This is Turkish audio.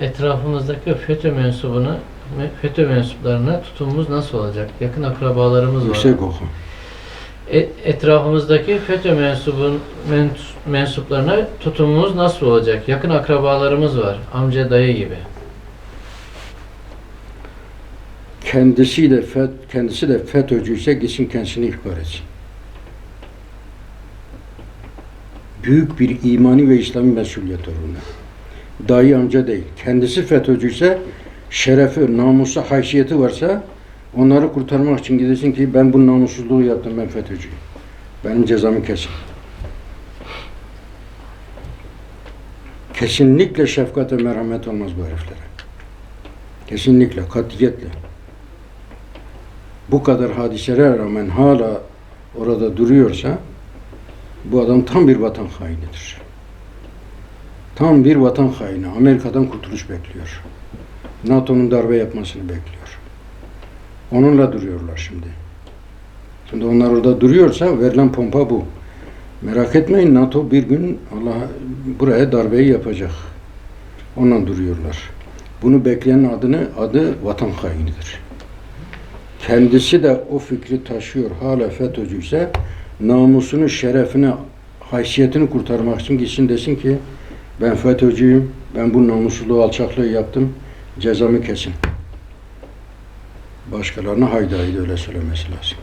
Etrafımızdaki FETÖ mensubunu, FETÖ mensuplarına tutumumuz nasıl olacak? Yakın akrabalarımız var. Yüksek oku. E- etrafımızdaki FETÖ mensubun mens- mensuplarına tutumumuz nasıl olacak? Yakın akrabalarımız var. Amca, dayı gibi. Kendisi de FET, kendisi de FETÖ'cüyse gitsin kendisini ihbar etsin. Büyük bir imani ve İslami mesuliyet bunda. Dayı amca değil. Kendisi FETÖ'cüyse şerefi, namusu, haysiyeti varsa onları kurtarmak için gidesin ki ben bu namussuzluğu yaptım ben FETÖ'cüyüm. Benim cezamı kesin. Kesinlikle şefkat ve merhamet olmaz bu heriflere. Kesinlikle, katiyetle. Bu kadar hadiselere rağmen hala orada duruyorsa bu adam tam bir vatan hainidir. Tam bir vatan haini. Amerika'dan kurtuluş bekliyor. NATO'nun darbe yapmasını bekliyor. Onunla duruyorlar şimdi. Şimdi onlar orada duruyorsa verilen pompa bu. Merak etmeyin NATO bir gün Allah buraya darbeyi yapacak. Ondan duruyorlar. Bunu bekleyen adını adı vatan hainidir. Kendisi de o fikri taşıyor hala FETÖ'cüyse namusunu, şerefini, haysiyetini kurtarmak için gitsin desin ki ben FETÖ'cüyüm, ben bu namussuzluğu, alçaklığı yaptım, cezamı kesin. Başkalarına haydi öyle söylemesi lazım.